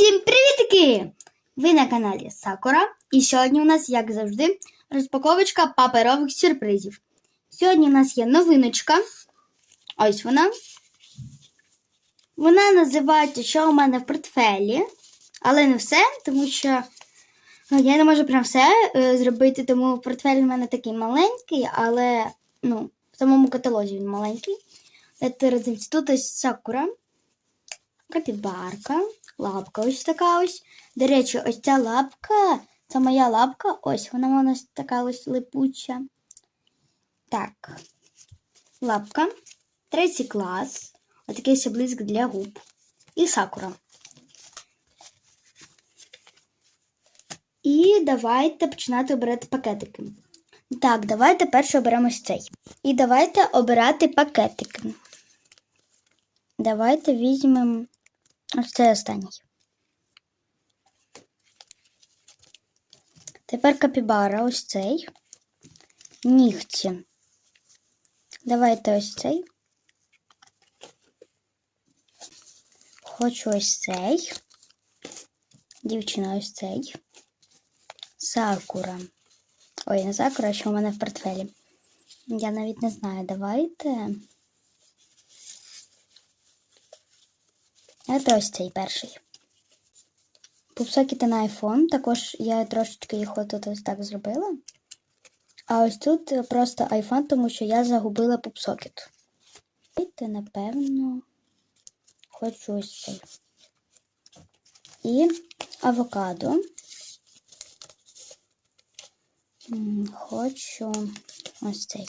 Всім привітки! Ви на каналі Сакура. І сьогодні у нас, як завжди, розпаковочка паперових сюрпризів. Сьогодні у нас є новиночка. Ось вона. Вона називається Що у мене в портфелі. Але не все, тому що ну, я не можу прям все е, зробити, тому портфель у мене такий маленький, але ну, в самому каталозі він маленький. Тут ось сакура, капібарка, лапка ось така ось. До речі, ось ця лапка, це моя лапка, ось вона вона ось така ось липуча. Так, лапка, третій клас, отакий блиск для губ. І сакура. І давайте починати обирати пакетики. Так, давайте перше оберемо цей. І давайте обирати пакетики. Давайте візьмемо ось цей останній. Тепер капібара, ось цей. Нігті. Давайте ось цей. Хочу ось цей. Дівчина ось цей. Сакура. Ой, не сакура, що у мене в портфелі. Я навіть не знаю. Давайте. Це ось цей перший. Пупсокети на iPhone. Також я трошечки їх отут ось так зробила. А ось тут просто iPhone, тому що я загубила пупсокет. Давайте, напевно, хочу ось цей. І авокадо. Хочу ось цей.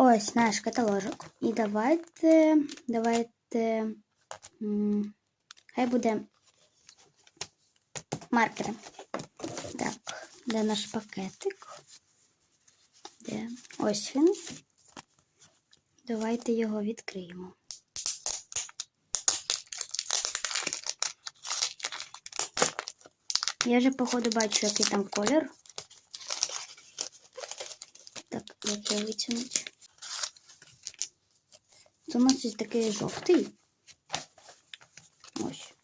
Ось наш каталожок. І давайте, давайте, хай буде маркери. Так, де наш пакетик? Де? Ось він. Давайте його відкриємо. Я вже, походу, бачу, який там колір. Так, як я витягнуть. У нас ось такий жовтий. Ось.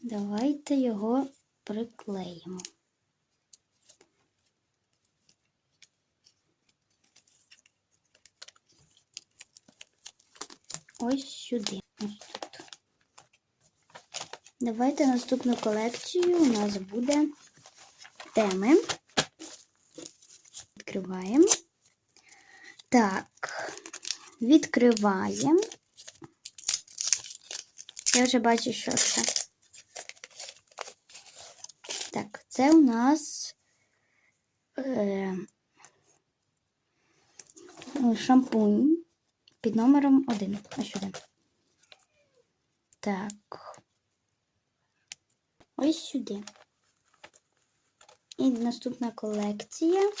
Давайте його приклеїмо. Ось сюди. Ось тут. Давайте наступну колекцію у нас буде теми. Відкриваємо. Так, відкриваємо. Я вже бачу, що це. Так, це у нас е, шампунь під номером 1. Ось сюди. Так. Ось сюди. І наступна колекція.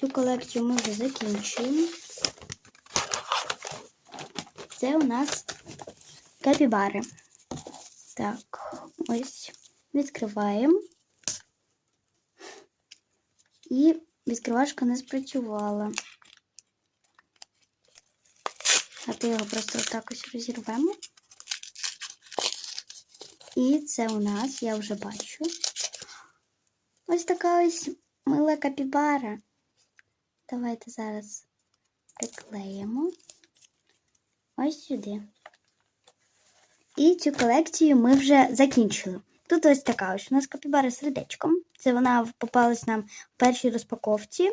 Цю колекцію ми вже закінчуємо. Це у нас капібари. Так, ось відкриваємо. І відкривашка не спрацювала. А то його просто отак ось розірвемо. І це у нас, я вже бачу. Ось така ось мила капібара. Давайте зараз приклеїмо ось сюди. І цю колекцію ми вже закінчили. Тут ось така ось у нас капібара з сердечком. Це вона попалась нам в першій розпаковці,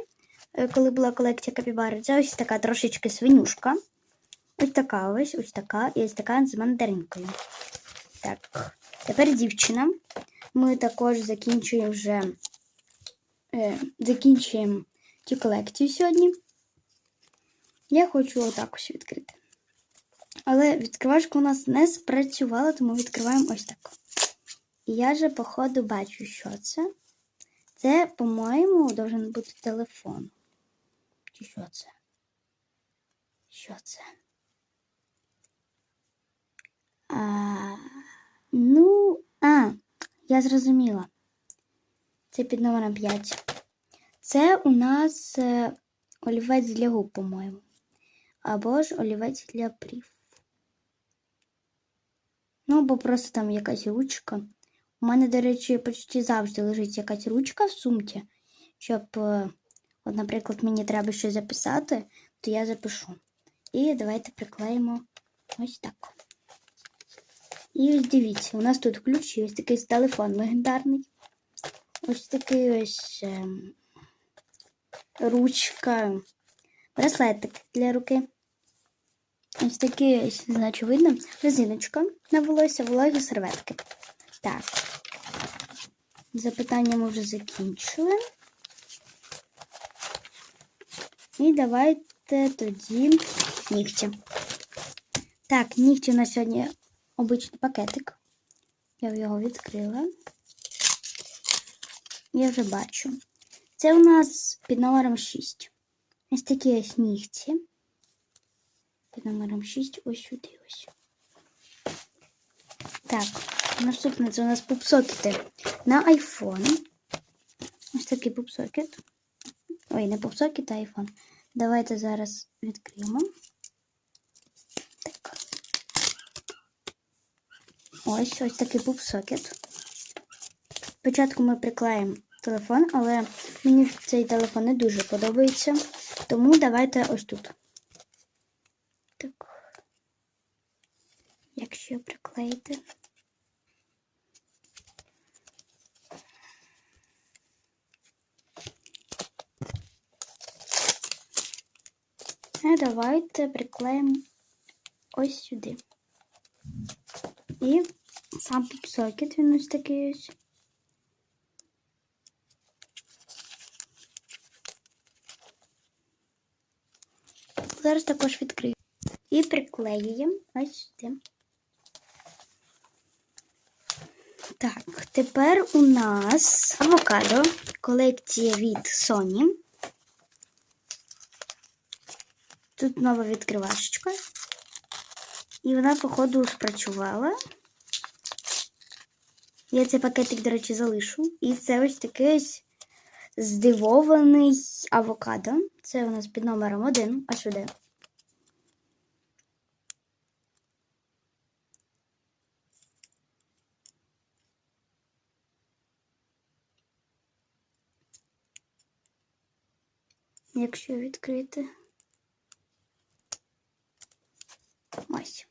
е, коли була колекція капібари. Це ось така трошечки свинюшка. Ось така ось, ось така, і ось така з мандаринкою. Так, тепер дівчина. Ми також закінчуємо вже е, закінчуємо цю колекцію сьогодні. Я хочу отак ось відкрити. Але відкривашка у нас не спрацювала, тому відкриваємо ось так. І я же, походу, бачу, що це. Це, по-моєму, должен бути телефон. Чи що це? Що це? А, ну, а, я зрозуміла. Це під номером 5. Це у нас е, олівець для губ, по-моєму. або ж олівець для прів. Ну, або просто там якась ручка. У мене, до речі, почти завжди лежить якась ручка в сумці, щоб, е, от, наприклад, мені треба щось записати, то я запишу. І давайте приклеїмо ось так. І ось дивіться, у нас тут ключі, ось такий телефон легендарний. Ось такий ось ем, ручка, браслетик для руки. Ось знаю, чи видно, резиночка на волосся, вологі серветки. Так. Запитання ми вже закінчили. І давайте тоді нігті. Так, нігті у нас сьогодні обичний пакетик. Я його відкрила. Я вже бачу. Це у нас під номером 6. Ось такі ось нігті. Під номером 6 ось сюди ось. Так, наступне це у нас пупсокети на iPhone. Ось такий пупсокет. Ой, не пупсокет, а iPhone. Давайте зараз відкриємо. Так. Ось ось такий пупсокет. Спочатку ми приклеїмо телефон, але мені цей телефон не дуже подобається. Тому давайте ось тут. Так. Якщо приклеїти. А давайте приклеїмо ось сюди. І сам попсокет, він ось такий ось. Зараз також відкрию. І приклеюємо ось сюди. Так, тепер у нас авокадо, колекція від Sony. Тут нова відкривашечка. І вона, походу, спрацювала. Я цей пакетик, до речі, залишу. І це ось такий ось здивований авокадо. Це у нас під номером один, а сюди. Якщо відкрити. Ось.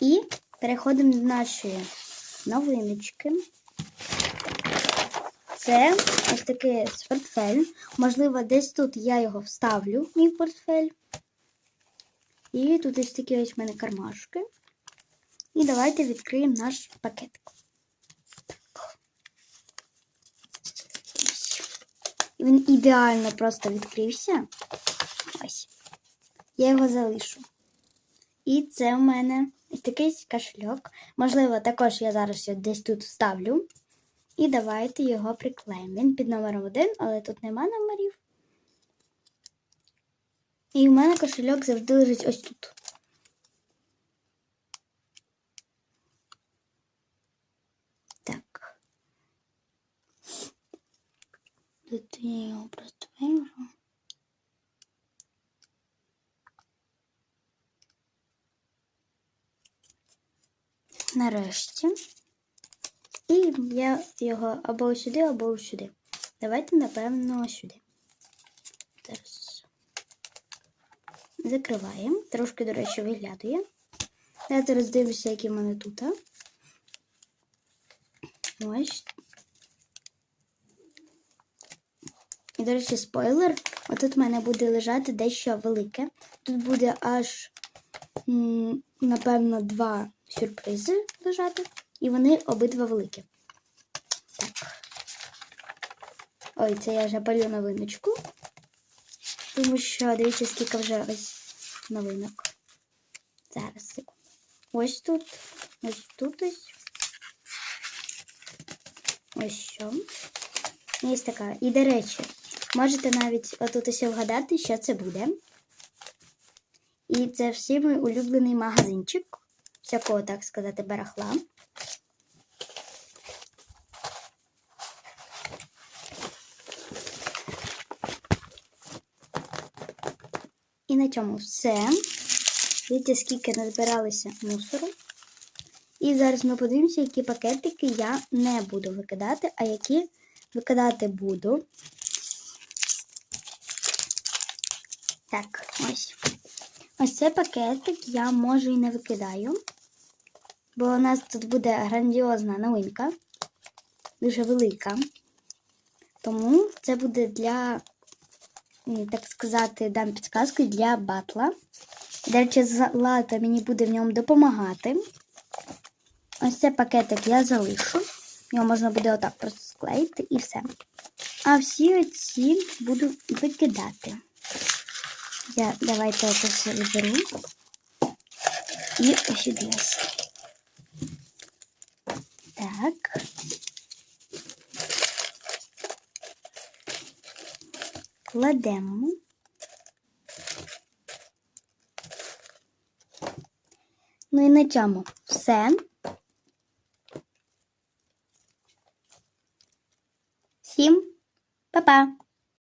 І переходимо до нашої новиночки. Це ось такий портфель. Можливо, десь тут я його вставлю, в мій портфель. І тут ось такі ось в мене кармашки. І давайте відкриємо наш пакетик. Так. Ось. Він ідеально просто відкрився. Ось. Я його залишу. І це в мене такий кошельок. Можливо, також я зараз його десь тут вставлю. І давайте його приклеїмо. Він під номером 1, але тут нема номерів. І в мене кошельок завжди лежить ось тут. Так. Я його просто виріжу. Нарешті. І я його або сюди, або сюди. Давайте, напевно, сюди. Зараз закриваємо. Трошки, до речі, виглядає. Я зараз дивлюся, які в мене тут. Ось. І, до речі, спойлер. Отут в мене буде лежати дещо велике. Тут буде аж, напевно, два сюрпризи лежати. І вони обидва великі. Так. Ой, це я вже палю новиночку. Тому що дивіться, скільки вже ось новинок. Зараз. Ось тут. Ось тут ось. Ось що. Є така. І, до речі, можете навіть отут ось вгадати, що це буде. І це всі мій улюблений магазинчик. Всякого, так сказати, барахла. І на цьому все. Дивіться, скільки назбиралося мусору. І зараз ми подивимося, які пакетики я не буду викидати, а які викидати буду. Так, ось. Ось цей пакетик я може і не викидаю. Бо у нас тут буде грандіозна новинка, дуже велика. Тому це буде для, так сказати, дам підказку для батла. До речі, Злата мені буде в ньому допомагати. Ось цей пакетик я залишу. Його можна буде отак просто склеїти і все. А всі оці буду викидати. Я давайте це все виберу. І ось. Так. Кладемо. Ну і на цьому все. Всім па-па!